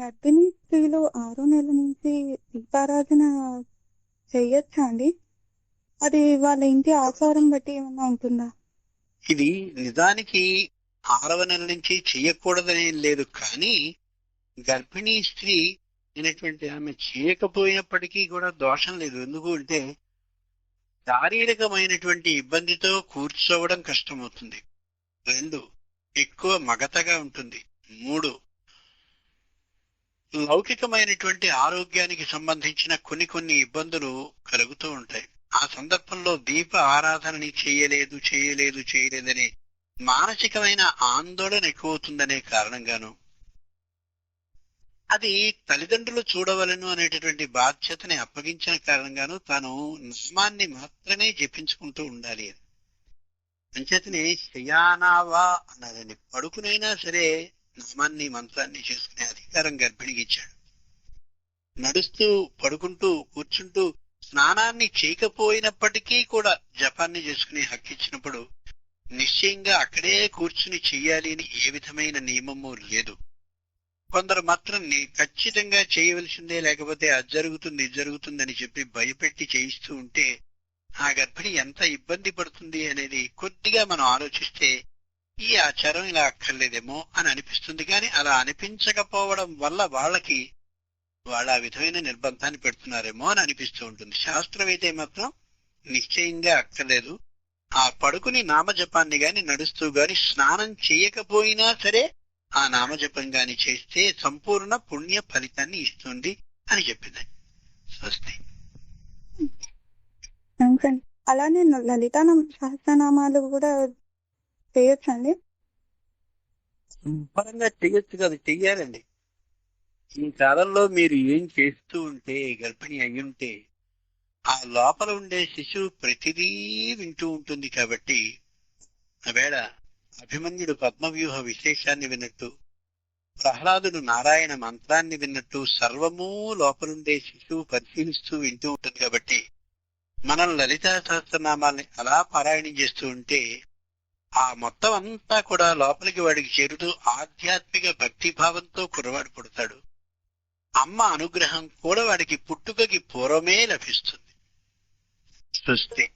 గర్భిణీ స్త్రీలు ఆరో నెల నుంచి దీపారాధన చెయ్యొచ్చా అండి? అది వాళ్ళ ఇంటి ఆచారం బట్టి ఏమన్నా ఉంటుందా? ఇది నిజానికి ఆరవ నెల నుంచి చెయ్యకూడదనే లేదు కానీ గర్భిణీ స్త్రీ అయినటువంటి ఆమె చేయకపోయినప్పటికీ కూడా దోషం లేదు. ఎందుకు అంటే శారీరకమైనటువంటి ఇబ్బందితో కూర్చోవడం కష్టమవుతుంది. రెండు ఎక్కువ మగతగా ఉంటుంది. మూడు లౌకికమైనటువంటి ఆరోగ్యానికి సంబంధించిన కొన్ని కొన్ని ఇబ్బందులు కలుగుతూ ఉంటాయి. ఆ సందర్భంలో దీప ఆరాధనని చేయలేదు చేయలేదు చేయలేదని మానసికమైన ఆందోళన ఎక్కువవుతుందనే కారణంగాను అది తల్లిదండ్రులు చూడవలను అనేటటువంటి బాధ్యతని అప్పగించిన కారణంగాను తాను నామాన్ని మాత్రమే జపించుకుంటూ ఉండాలి అని. అంచేతనే శయానావా అన్నదండి పడుకునైనా సరే నామాన్ని మంత్రాన్ని చేసుకునే అధికారం గర్భిణికి ఇచ్చాడు నడుస్తూ పడుకుంటూ కూర్చుంటూ స్నానాన్ని చేయకపోయినప్పటికీ కూడా జపాన్ని చేసుకునే హక్కు ఇచ్చినప్పుడు నిశ్చయంగా అక్కడే కూర్చుని చెయ్యాలి అని ఏ విధమైన నియమము లేదు. కొందరు మాత్రం ఖచ్చితంగా చేయవలసిందే లేకపోతే అది జరుగుతుంది ఇది జరుగుతుంది అని చెప్పి భయపెట్టి చేయిస్తూ ఉంటే ఆ గర్భిణి ఎంత ఇబ్బంది పడుతుంది అనేది కొద్దిగా మనం ఆలోచిస్తే ఈ ఆచారం ఇలా అక్కర్లేదేమో అని అనిపిస్తుంది కానీ అలా అనిపించకపోవడం వల్ల వాళ్ళకి వాళ్ళ ఆ విధమైన నిర్బంధాన్ని పెడుతున్నారేమో అని అనిపిస్తూ ఉంటుంది. శాస్త్రం అయితే మాత్రం నిశ్చయంగా అక్కర్లేదు. ఆ పడుకుని నామజపాన్ని గాని నడుస్తూ గాని స్నానం చేయకపోయినా సరే ఆ నామజపం గాని చేస్తే సంపూర్ణ పుణ్య ఫలితాన్ని ఇస్తుంది అని చెప్పింది. స్వస్తి. అలానే లలితా సహస్రనామాలు కూడా చేయొచ్చండి శుభ్రంగా చెయ్యొచ్చు కదా చెయ్యాలండి. ఈ కాలంలో మీరు ఏం చేస్తూ ఉంటే గర్భిణి అయ్యుంటే ఆ లోపల ఉండే శిశువు ప్రతిదీ వింటూ ఉంటుంది కాబట్టి ఆవేళ అభిమన్యుడు పద్మవ్యూహ విశేషాన్ని విన్నట్టు ప్రహ్లాదుడు నారాయణ మంత్రాన్ని విన్నట్టు సర్వము లోపలుండే శిశువు పరిశీలిస్తూ వింటూ ఉంటుంది కాబట్టి మనం లలితా సహస్రనామాల్ని అలా పారాయణం చేస్తూ ఉంటే ఆ మొత్తం అంతా కూడా లోపలికి వాడికి చేరుతూ ఆధ్యాత్మిక భక్తి భావంతో పుడతాడు. అమ్మ అనుగ్రహం కూడా వాడికి పుట్టుకకి పూర్వమే లభిస్తుంది. సృష్టి